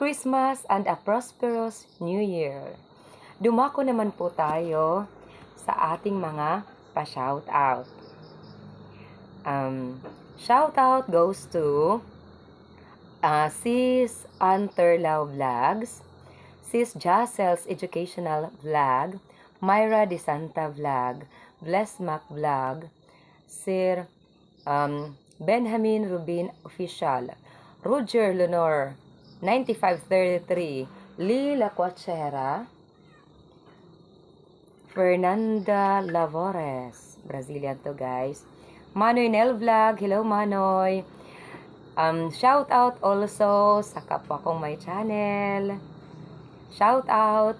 Christmas and a prosperous New Year! Dumako naman po tayo sa ating mga pa-shout out. Um, shout out goes to uh, Sis Anterlaw Vlogs, Sis Jacel's Educational Vlog, Myra De Santa Vlog, Bless Mac Vlog, Sir um, Benjamin Rubin Official, Roger Lenore, 9533, Lee Lacuachera, Fernanda Lavores, Brazilian to guys. Manoy Nel Vlog, hello Manoy. Um, shout out also sa kapwa kong may channel. Shout out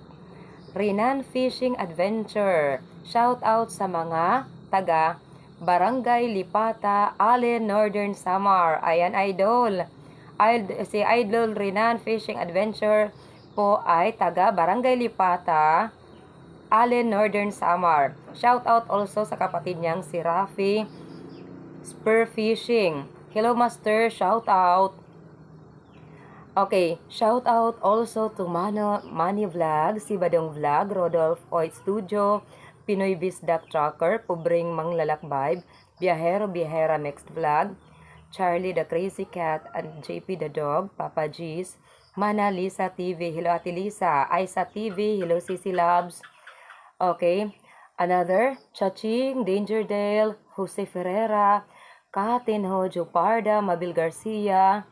Rinan Fishing Adventure. Shout out sa mga taga Barangay Lipata, Allen, Northern Samar. Ayan, idol. Si Idol Rinan Fishing Adventure po ay taga Barangay Lipata, Allen, Northern Samar. Shout out also sa kapatid niyang si Rafi Spur Fishing. Hello, Master. Shout out. Okay, shout out also to Mano, Manny Vlog, si Badong Vlog, Rodolph Oit Studio, Pinoy Bisdak Tracker, Pobreng Manglalakbayb, Biahero Biahera Next Vlog, Charlie the Crazy Cat, and JP the Dog, Papa G's, Mana Lisa TV, hello Ate Lisa, Aisa TV, hello Sisi Labs, Okay. Another, Chaching, Danger Dale, Jose Ferreira, Katin Hojo Mabil Garcia.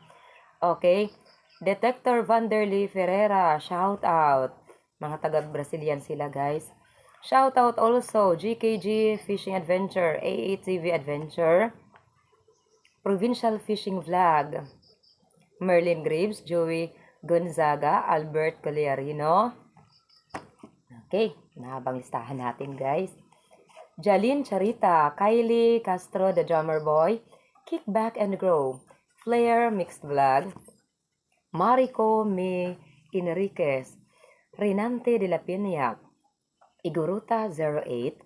Okay. Detector Vanderlei Ferreira, shout out. Mga taga-Brazilian sila, guys. Shout out also GKG Fishing Adventure, AATV Adventure, Provincial Fishing Vlog, Merlin Graves, Joey Gonzaga, Albert Cogliarino, Okay, nahabang listahan natin guys. Jalin Charita, Kylie Castro, The Drummer Boy, Kick Back and Grow, Flair Mixed Vlog, Marico Me Enriquez, Renante de la Piña, Iguruta 08,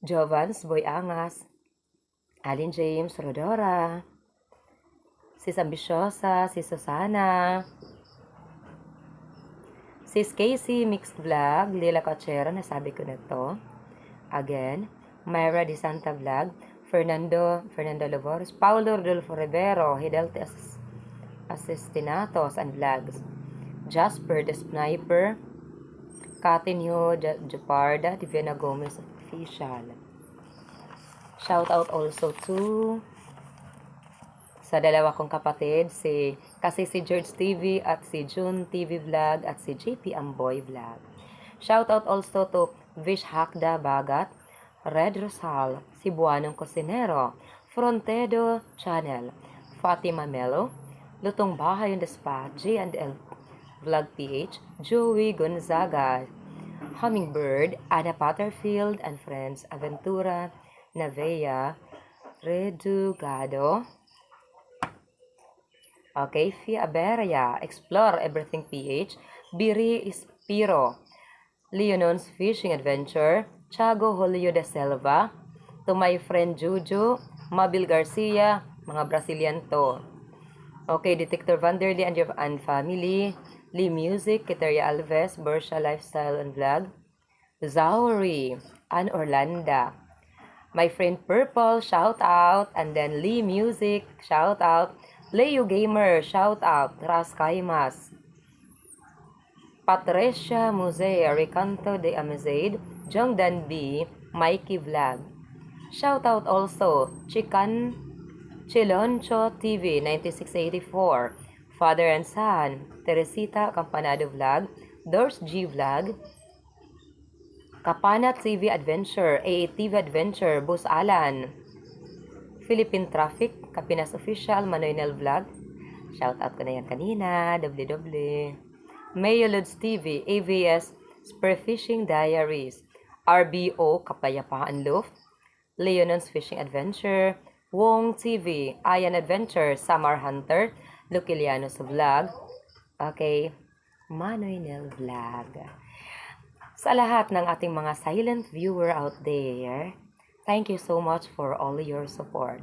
Jovans Boy Angas, Alin James Rodora, Sis Ambisyosa, si Susana, Sis Casey Mixed Vlog, Lila Cochera, nasabi ko na to. Again, Myra Di Santa Vlog, Fernando, Fernando Lovores, Paulo Rodolfo Rivero, Hidelte As Asistinatos and Vlogs, Jasper the Sniper, Katinho Japarda, Divina Gomez Official. Shout out also to sa dalawa kong kapatid, si kasi si George TV at si June TV Vlog at si JP Amboy Vlog. Shout out also to Vish Hakda Bagat, Red Rosal, si Buanong Cosinero, Frontedo Channel, Fatima Melo, Lutong Bahay on the Spot, J&L Vlog PH, Joey Gonzaga, Hummingbird, Anna Patterfield and Friends, Aventura, Navea, Redugado, Okay, Fia Aberia, Explore Everything PH, Biri Ispiro, Leonon's Fishing Adventure, Chago Julio de Selva, to my friend Juju, Mabil Garcia, mga Brazilian to. Okay, Detector Vanderly and, your, and family, Lee Music, Kiteria Alves, Bersha Lifestyle and Vlog, Zauri, Ann Orlanda, my friend Purple, shout out, and then Lee Music, shout out, Leo Gamer, shout out. Ras Kaimas. Patricia Musea, Recanto de Amazade, Jong Dan B, Mikey Vlog. Shout out also Chican Chiloncho TV 9684, Father and Son, Teresita Campanado Vlog, Dors G Vlog, Kapana TV Adventure, AATV Adventure, Bus Alan, Philippine Traffic, Kapinas Official, Manoynel Vlog. Shout out ko na yan kanina, WW. Mayo Lods TV, AVS, Spearfishing Diaries, RBO, Kapayapaan Luft, Leonon's Fishing Adventure, Wong TV, Ayan Adventure, Summer Hunter, Lucilianos Vlog, okay, Manoynel Vlog. Sa lahat ng ating mga silent viewer out there, Thank you so much for all your support.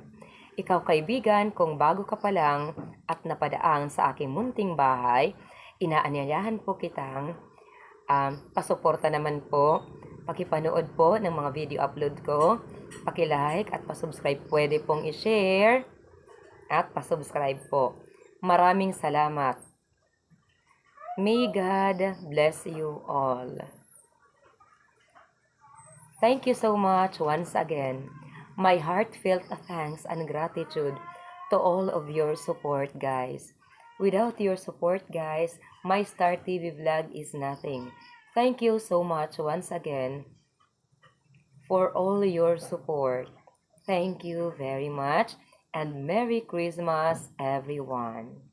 Ikaw kaibigan, kung bago ka pa lang at napadaan sa aking munting bahay, inaanyayahan po kitang um, pasuporta naman po, pakipanood po ng mga video upload ko, pakilike at pasubscribe. Pwede pong i-share at pasubscribe po. Maraming salamat. May God bless you all. Thank you so much once again. My heartfelt thanks and gratitude to all of your support, guys. Without your support, guys, my Star TV vlog is nothing. Thank you so much once again for all your support. Thank you very much and Merry Christmas, everyone.